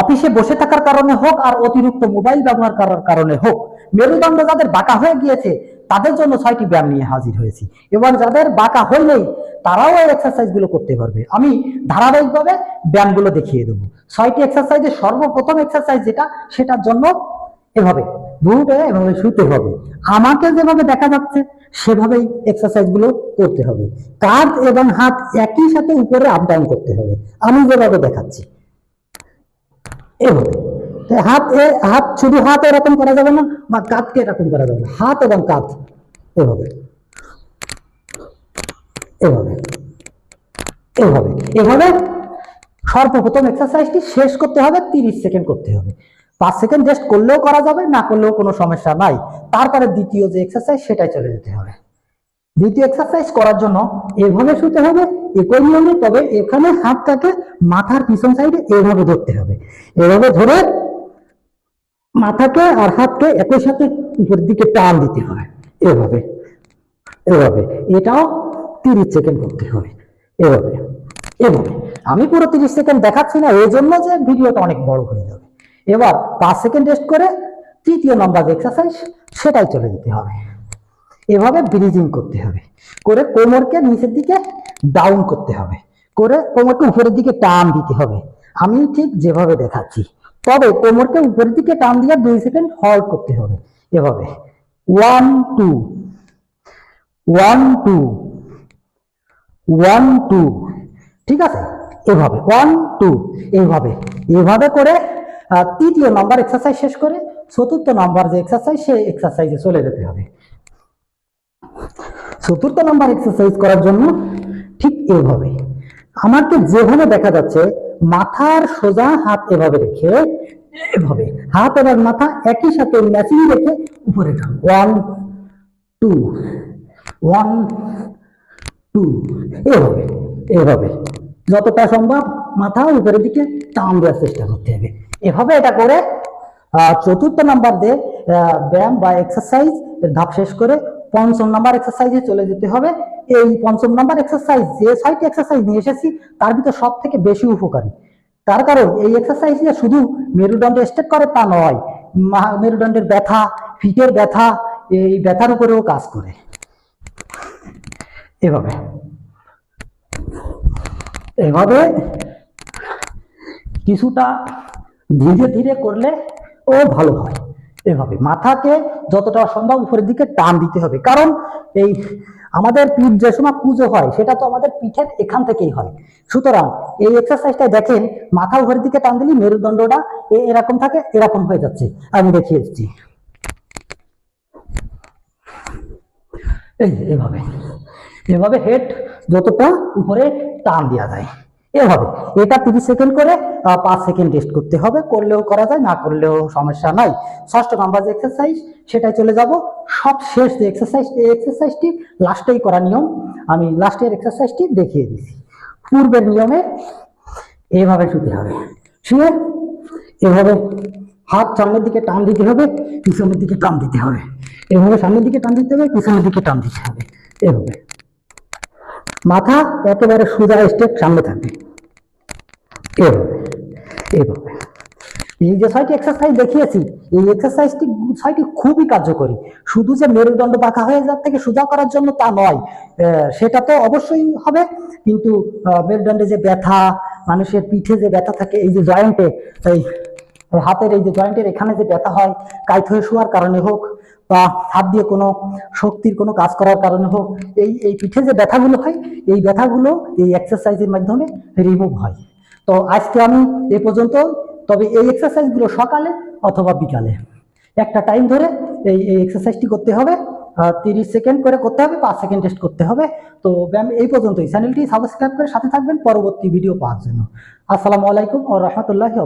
অফিসে বসে থাকার কারণে হোক আর অতিরিক্ত মোবাইল ব্যবহার করার কারণে হোক, মেরুদণ্ড যাদের বাঁকা হয়ে গিয়েছে, তাদের জন্য ছয়টি ব্যায়াম নিয়ে হাজির হয়েছি। এবং যাদের বাঁকা হইলেই তারাও এই এক্সারসাইজগুলো করতে পারবে। আমি ধারাবাহিকভাবে ব্যায়ামগুলো দেখিয়ে দেবো। ছয়টি এক্সারসাইজের সর্বপ্রথম এক্সারসাইজ যেটা, সেটার জন্য এভাবে বুটে এভাবে শুতে হবে। আমাকে যেভাবে দেখা যাচ্ছে, সেভাবেই এক্সারসাইজগুলো করতে হবে। কাঁধ এবং হাত একই সাথে উপরে আপ ডাউন করতে হবে। আমি যেভাবে দেখাচ্ছি। এভাবে হাত হাত শুধু হাত এরকম করা যাবে না, বা কাঁধকে এরকম করা যাবে। হাত এবং কাঁধ এভাবে এভাবে এভাবে এভাবে সর্বপ্রথম এক্সারসাইজটি শেষ করতে হবে, তিরিশ সেকেন্ড করতে হবে। পাঁচ সেকেন্ড রেস্ট করলেও করা যাবে, না করলেও কোনো সমস্যা নাই। তারপরে দ্বিতীয় যে এক্সারসাইজ সেটাই চলে যেতে হবে। দ্বিতীয় এক্সারসাইজ করার জন্য এভাবে শুতে হবে, একই নিয়মে, তবে এখানে হাতটাকে মাথার পিছন সাইডে এভাবে ধরতে হবে। এভাবে ধরে মাথাকে আর হাতকে একই সাথে উপরের দিকে টান দিতে হবে এভাবে এভাবে। এটাও তিরিশ সেকেন্ড করতে হবে, এভাবে এভাবে। আমি পুরো তিরিশ সেকেন্ড দেখাচ্ছি না, এই জন্য যে ভিডিওটা অনেক বড় হয়ে যাবে। এবার পাঁচ সেকেন্ড রেস্ট করে তৃতীয় নম্বর এক্সারসাইজ সেটাই চলে যেতে হবে। এভাবে ব্রিজিং করতে হবে। করে কোমরকে নিচের দিকে ডাউন করতে হবে। করে কোমরকে উপরের দিকে টান দিতে হবে। আমি ঠিক যেভাবে দেখাচ্ছি। তবে কোমরকে উপরের দিকে টান দিয়ে দুই সেকেন্ড হল্ড করতে হবে এভাবে। One two one two one two ঠিক আছে? এভাবে। ওয়ান টু এইভাবে এভাবে করে তৃতীয় নাম্বার এক্সারসাইজ শেষ করে, চতুর্থ নাম্বার যে এক্সারসাইজ সেই এক্সারসাইজে চলে যেতে হবে। চতুর্থ নাম্বার এক্সারসাইজ করার জন্য ঠিক এভাবে। আমাকে যেভাবে দেখা যাচ্ছে, মাথার সোজা হাত এভাবে রেখে, এভাবে হাত এবং মাথা একই সাথে ম্যাচিং রেখে উপরে টান ওয়ান টু ওয়ান টু এভাবে এভাবে। যতটা সম্ভব মাথা উপরের দিকে টান দেওয়ার চেষ্টা করতে হবে। এভাবে এটা করে চতুর্থ নাম্বার দিয়ে ব্যায়াম বা এক্সারসাইজ ধাপ শেষ করে পঞ্চম নাম্বার এক্সারসাইজে চলে যেতে হবে। এই পঞ্চম নাম্বার এক্সারসাইজ যে ছয়টি এক্সারসাইজ নিয়ে এসেছি, তার ভিতর সব থেকে বেশি উপকারী। তার কারণ, এই এক্সারসাইজ যে শুধু মেরুদণ্ড স্ট্রেট করে তা নয় মেরুদণ্ডের ব্যথা, ফিটের ব্যথা, এই ব্যথার উপরেও কাজ করে। এভাবে। এভাবে কিছুটা ধীরে ধীরে করলে ও ভালো হয়। এভাবে মাথাকে যতটা সম্ভব উপরের দিকে টান দিতে হবে। কারণ এই আমাদের পিঠ যে সময় পুজো হয়, সেটা তো আমাদের পিঠের এখান থেকেই হয়। সুতরাং এই এক্সারসাইজটা দেখেন, মাথা উপরের দিকে টান দিলে মেরুদণ্ডটা এরকম থাকে, এরকম হয়ে যাচ্ছে। আমি দেখিয়ে এসেছি এই এভাবে। এভাবে হেড যতটা উপরে টান দেওয়া যায়। এভাবে এটা তিরিশ সেকেন্ড করে পাঁচ সেকেন্ড রেস্ট করতে হবে। করলেও করা যায়, না করলেও সমস্যা নাই। ষষ্ঠ নাম্বার যে এক্সারসাইজ সেটাই চলে যাব। সব শেষ যে এক্সারসাইজ এই এক্সারসাইজটি লাস্টেই করা নিয়ম। আমি লাস্টের এক্সারসাইজটি দেখিয়ে দিছি। পূর্বের নিয়মে এইভাবে শুতে হবে। শুয়ে এভাবে হাত সামনের দিকে টান দিতে হবে, পিছনের দিকে টান দিতে হবে। এভাবে সামনের দিকে টান দিতে হবে, পিছনের দিকে টান দিতে হবে। এভাবে। মাথা একেবারে সোজা স্টেপ সামনে থাকবে। এভাবে এভাবে। এই যে ছয়টি এক্সারসাইজ দেখিয়েছি, এই এক্সারসাইজটি ছয়টি খুবই কার্যকরী। শুধু যে মেরুদণ্ড বাঁকা হয়ে যাওয়ার থেকে সোজা করার জন্য তা নয় সেটা তো অবশ্যই হবে। কিন্তু মেরুদণ্ডে যে ব্যথা, মানুষের পিঠে যে ব্যথা থাকে, এই যে জয়েন্টে এই হাতের এই যে জয়েন্টের এখানে যে ব্যথা হয় কাইত হয়ে শোয়ার কারণে হোক বা হাত দিয়ে কোনো শক্তির কোনো কাজ করার কারণে হোক, এই এই পিঠে যে ব্যথাগুলো হয়, এই ব্যথাগুলো এই এক্সারসাইজের মাধ্যমে রিমুভ হয়। তো আজকে আমি এ পর্যন্ত, তবে এই এক্সারসাইজগুলো সকালে অথবা বিকালে। একটা টাইম ধরে এই এই এক্সারসাইজটি করতে হবে তিরিশ সেকেন্ড করে করতে হবে, পাঁচ সেকেন্ড টেস্ট করতে হবে। তো ব্যায়াম এই পর্যন্তই। চ্যানেলটি সাবস্ক্রাইব করে সাথে থাকবেন, পরবর্তী ভিডিও পাওয়ার জন্য। আসসালামু আলাইকুম ও রহমতুল্লাহি